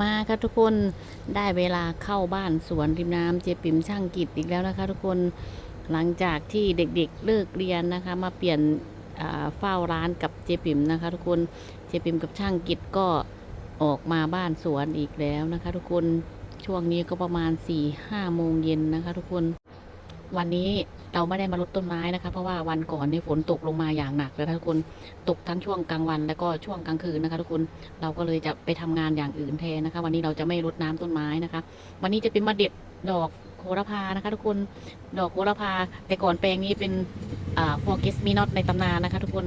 มาค่ะทุกคนได้เวลาเข้าบ้านสวนริมน้ำเจปิมช่างกิจอีกแล้วนะคะ ทุกคนหลังจากที่เด็กๆเลิกเรียนนะคะ มาเปลี่ยนเฝ้าร้านกับเจปิมนะคะ ทุกคนเจปิมกับช่างกิจก็ออกมาบ้านสวนอีกแล้วนะคะ ทุกคนช่วงนี้ก็ประมาณ4ี่ห้าโมงเย็นนะคะ ทุกคน วันนี้เราไม่ได้มารดต้นไม้นะคะ เพราะว่าวันก่อนนี่ฝนตกลงมาอย่างหนักเลยนะทุกคนตกทั้งช่วงกลางวัน แล้วก็ช่วงกลางคืนนะคะ ทุกคนเราก็เลยจะไปทำงานอย่างอื่นแทนนะคะ วันนี้เราจะไม่รดน้ำต้นไม้นะคะ วันนี้จะเป็นมาเด็ดดอกโหระพานะคะ ทุกคนดอกโหระพา แต่ก่อนแปลงนี้เป็นอ่า forget me not ในตำนานนะคะ ทุกคน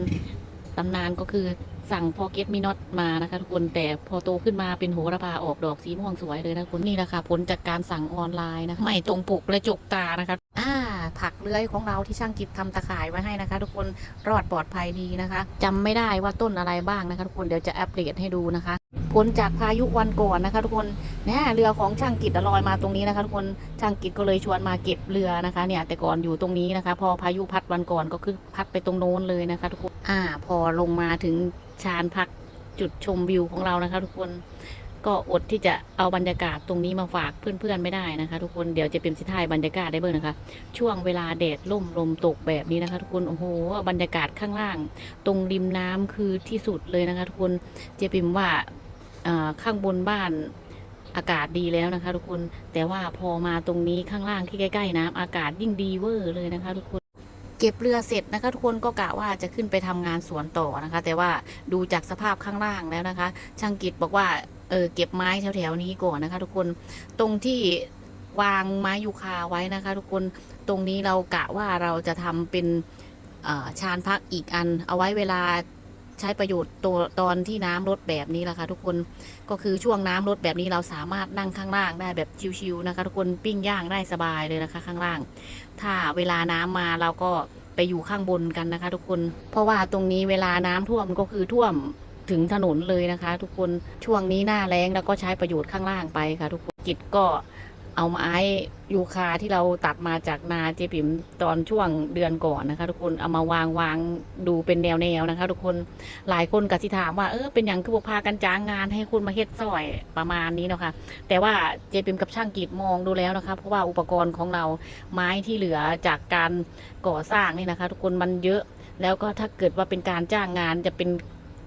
ตำนานก็คือสั่ง forget me not มานะคะทุกคนแต่พอโตขึ้นมาเป็นโหระพาออกดอกสีม่วงสวยเลยนะคุณนี่แหละค่ะผลจากการสั่งออนไลน์นะคะไม่ตรงปกและจกตานะคะ อ่าผักเลื้อยของเราที่ช่างกิจทำตะข่ายไว้ให้นะคะ ทุกคนรอดปลอดภัยดีนะคะจำไม่ได้ว่าต้นอะไรบ้างนะคะ ทุกคนเดี๋ยวจะอัปเดตให้ดูนะคะผลจากพายุวันก่อนนะคะ ทุกคนแน่เรือของช่างกิจลอยมาตรงนี้นะคะ ทุกคนช่างกิจก็เลยชวนมาเก็บเรือนะคะ เนี่ย แต่ก่อนอยู่ตรงนี้นะคะ พอพายุพัดวันก่อนก็คือพัดไปตรงโน้นเลยนะคะ ทุกคนอ่า พอลงมาถึงชานพักจุดชมวิวของเรานะคะ ทุกคน ก็อดที่จะเอาบรรยากาศตรงนี้มาฝากเพื่อนๆไม่ได้นะคะ ทุกคนเดี๋ยวจะเป็นสิทายบรรยากาศได้เบิ่งนะคะ ช่วงเวลาแดดล่มลมตกแบบนี้นะคะทุกคนโอ้โหบรรยากาศข้างล่าง ตรงริมน้ำคือที่สุดเลยนะคะ ทุกคนเจปิมว่าอ่าข้างบนบ้านอากาศดีแล้วนะคะ ทุกคนแต่ว่าพอมาตรงนี้ข้างล่างที่ใกล้ๆน้ำอากาศยิ่งดีเวอร์เลยนะคะ ทุกคนเก็บเรือเสร็จนะคะทุกคนก็กะว่าจะขึ้นไปทำงานสวนต่อนะคะ แต่ว่าดูจากสภาพข้างล่างแล้วนะคะ ช่างกิจบอกว่า เออเก็บไม้แถวๆนี้ก่อนนะคะ ทุกคนตรงที่วางไม้ยูคาไว้นะคะ ทุกคนตรงนี้เรากะว่าเราจะทำเป็นชานพักอีกอัน เอาไว้เวลาใช้ประโยชน์ตัวตอนที่น้ำลดแบบนี้แหละค่ะทุกคนก็คือช่วงน้ำลดแบบนี้เราสามารถนั่งข้างล่างได้แบบชิวๆนะคะ ทุกคนปิ้งย่างได้สบายเลยนะคะ ข้างล่าง ถ้าเวลาน้ำมาเราก็ไปอยู่ข้างบนกันนะคะ ทุกคน เพราะว่าตรงนี้เวลาน้ำท่วมก็คือท่วม ถึงถนนเลยนะคะ ทุกคนช่วงนี้หน้าแล้งแล้วก็ใช้ประโยชน์ข้างล่างไปค่ะ ทุกคนกิจก็เอาไม้ยูคาที่เราตัดมาจากนาเจปิมตอนช่วงเดือนก่อนนะคะ ทุกคนเอามาวางวางดูเป็นแนวแนวนะคะ ทุกคนหลายคนก็สิถามว่าเออเป็นอย่างคือบอกพากันจ้างงานให้คุณมาเฮ็ดซอยประมาณนี้เนาะค่ะแต่ว่าเจปิมกับช่างกีดมองดูแล้วนะคะ เพราะว่าอุปกรณ์ของเราไม้ที่เหลือจากการก่อสร้างนี่นะคะ ทุกคนมันเยอะแล้วก็ถ้าเกิดว่าเป็นการจ้างงานจะเป็น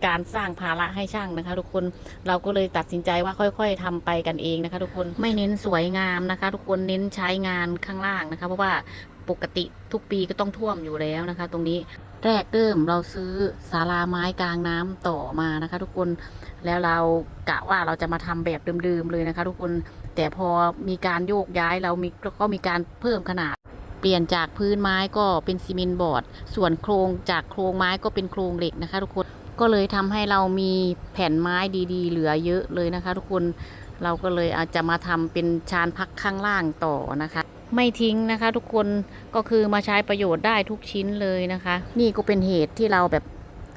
การสร้างภาระให้ช่างนะคะ ทุกคนเราก็เลยตัดสินใจว่าค่อย ๆทำไปกันเองนะคะ ทุกคนไม่เน้นสวยงามนะคะ ทุกคนเน้นใช้งานข้างล่างนะคะ เพราะว่าปกติทุกปีก็ต้องท่วมอยู่แล้วนะคะ ตรงนี้แรกเริ่มเราซื้อศาลาไม้กลางน้ำต่อมานะคะ ทุกคนแล้วเรากะว่าเราจะมาทำแบบเดิมๆเลยนะคะ ทุกคนแต่พอมีการโยกย้ายเรามีก็มีการเพิ่มขนาด เปลี่ยนจากพื้นไม้ก็เป็นซีเมนต์บอร์ด ส่วนโครงจากโครงไม้ก็เป็นโครงเหล็กนะคะ ทุกคน ก็เลยทำให้เรามีแผ่นไม้ดีๆ เหลือเยอะเลยนะคะ ทุกคนเราก็เลยอาจจะมาทำเป็นชานพักข้างล่างต่อนะคะ ไม่ทิ้งนะคะ ทุกคนก็คือมาใช้ประโยชน์ได้ทุกชิ้นเลยนะคะ นี่ก็เป็นเหตุที่เราแบบ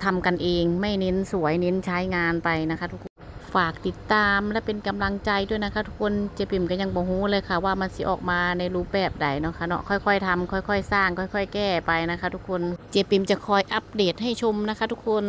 ทำกันเองไม่เน้นสวยเน้นใช้งานไปนะคะ ทุกคนฝากติดตามและเป็นกำลังใจด้วยนะคะ ทุกคนเจปิ่มก็ยังบ่ฮู้เลยค่ะ ว่ามันสิออกมาในรูปแบบใดเนาะค่ะเนาะค่อยๆทำค่อย ๆ สร้าง ค่อย ๆ แก้ไปนะคะ ทุกคนเจปิ่มจะคอยอัปเดตให้ชมนะคะ ทุกคน